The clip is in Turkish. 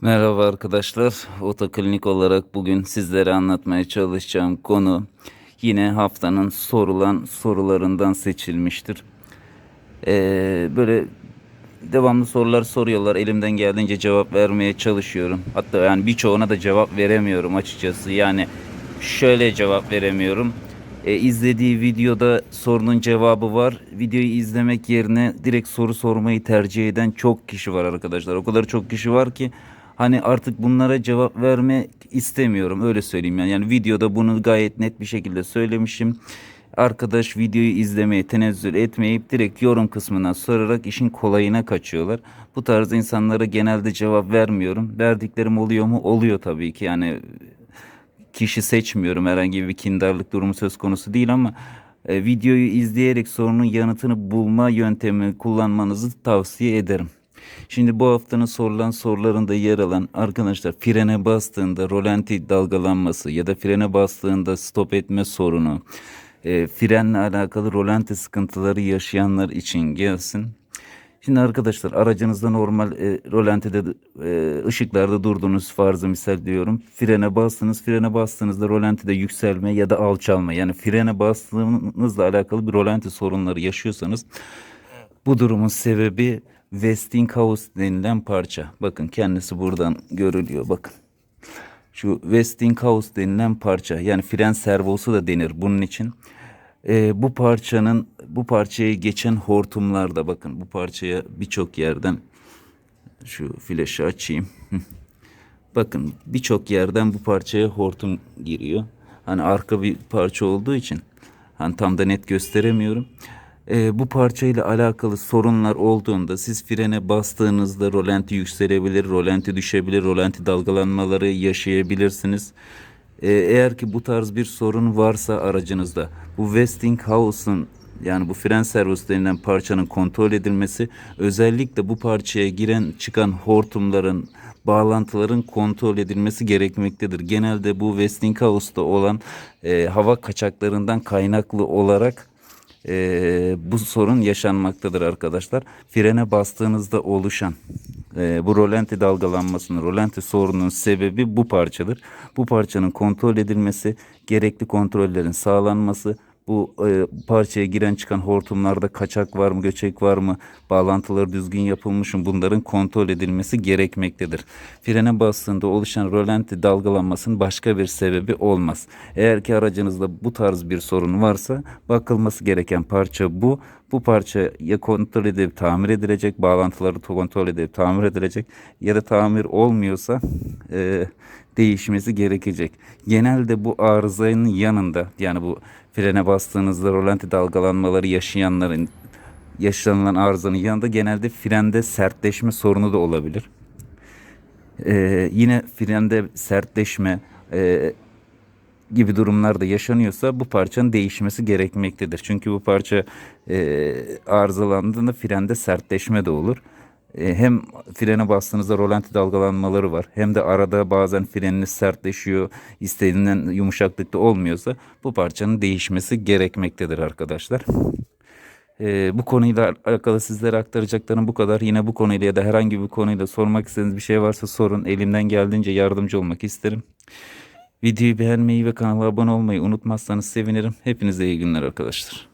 Merhaba arkadaşlar. Otoklinik olarak bugün sizlere anlatmaya çalışacağım konu yine haftanın sorulan sorularından seçilmiştir. Ee, böyle devamlı sorular soruyorlar. Elimden geldiğince cevap vermeye çalışıyorum. Hatta yani birçoğuna da cevap veremiyorum açıkçası. Yani şöyle cevap veremiyorum. E, izlediği videoda sorunun cevabı var. Videoyu izlemek yerine direkt soru sormayı tercih eden çok kişi var arkadaşlar. O kadar çok kişi var ki hani artık bunlara cevap vermek istemiyorum. Öyle söyleyeyim yani. Yani videoda bunu gayet net bir şekilde söylemişim. Arkadaş videoyu izlemeye tenezzül etmeyip direkt yorum kısmından sorarak işin kolayına kaçıyorlar. Bu tarz insanlara genelde cevap vermiyorum. Verdiklerim oluyor mu? Oluyor tabii ki. Yani kişi seçmiyorum. Herhangi bir kindarlık durumu söz konusu değil ama e, videoyu izleyerek sorunun yanıtını bulma yöntemi kullanmanızı tavsiye ederim. Şimdi bu haftanın sorulan sorularında yer alan arkadaşlar frene bastığında rolanti dalgalanması ya da frene bastığında stop etme sorunu, e, frenle alakalı rolanti sıkıntıları yaşayanlar için gelsin. Şimdi arkadaşlar aracınızda normal e, rolantide e, ışıklarda durdunuz farzı misal diyorum. Frene bastınız. Frene bastığınızda rolantide yükselme ya da alçalma yani frene bastığınızla alakalı bir rolanti sorunları yaşıyorsanız bu durumun sebebi Westinghouse denilen parça. Bakın kendisi buradan görülüyor bakın. Şu Westinghouse denilen parça yani fren servosu da denir bunun için. Ee, bu parçanın bu parçayı geçen hortumlarda bakın bu parçaya birçok yerden şu flaşı açayım. Bakın birçok yerden bu parçaya hortum giriyor. Hani arka bir parça olduğu için hani tam da net gösteremiyorum. Ee, bu parçayla alakalı sorunlar olduğunda siz frene bastığınızda rolanti yükselebilir, rolanti düşebilir, rolanti dalgalanmaları yaşayabilirsiniz. Ee, eğer ki bu tarz bir sorun varsa aracınızda bu Westinghouse'un yani bu fren servosu denilen parçanın kontrol edilmesi özellikle bu parçaya giren çıkan hortumların bağlantıların kontrol edilmesi gerekmektedir. Genelde bu Westinghouse'da olan e, hava kaçaklarından kaynaklı olarak e, bu sorun yaşanmaktadır arkadaşlar. Frene bastığınızda oluşan e, bu rolanti dalgalanmasının, rolanti sorunun sebebi bu parçadır. Bu parçanın kontrol edilmesi, gerekli kontrollerin sağlanması, bu e, parçaya giren çıkan hortumlarda kaçak var mı, göçek var mı, bağlantıları düzgün yapılmış mı bunların kontrol edilmesi gerekmektedir. Frene bastığında oluşan rolanti dalgalanmasının başka bir sebebi olmaz. Eğer ki aracınızda bu tarz bir sorun varsa bakılması gereken parça bu. Bu parça ya kontrol edilip tamir edilecek, bağlantıları kontrol edilip tamir edilecek ya da tamir olmuyorsa e, değişmesi gerekecek. Genelde bu arızanın yanında yani bu frene bastığınızda rolanti dalgalanmaları yaşayanların yaşanılan arızanın yanında genelde frende sertleşme sorunu da olabilir. Ee, yine frende sertleşme e, gibi durumlar da yaşanıyorsa bu parçanın değişmesi gerekmektedir. Çünkü bu parça e, arızalandığında frende sertleşme de olur. E, hem frene bastığınızda rolanti dalgalanmaları var. Hem de arada bazen freniniz sertleşiyor. istenilen yumuşaklıkta olmuyorsa bu parçanın değişmesi gerekmektedir arkadaşlar. E, bu konuyla alakalı sizlere aktaracaklarım bu kadar. Yine bu konuyla ya da herhangi bir konuyla sormak istediğiniz bir şey varsa sorun. Elimden geldiğince yardımcı olmak isterim. Videoyu beğenmeyi ve kanala abone olmayı unutmazsanız sevinirim. Hepinize iyi günler arkadaşlar.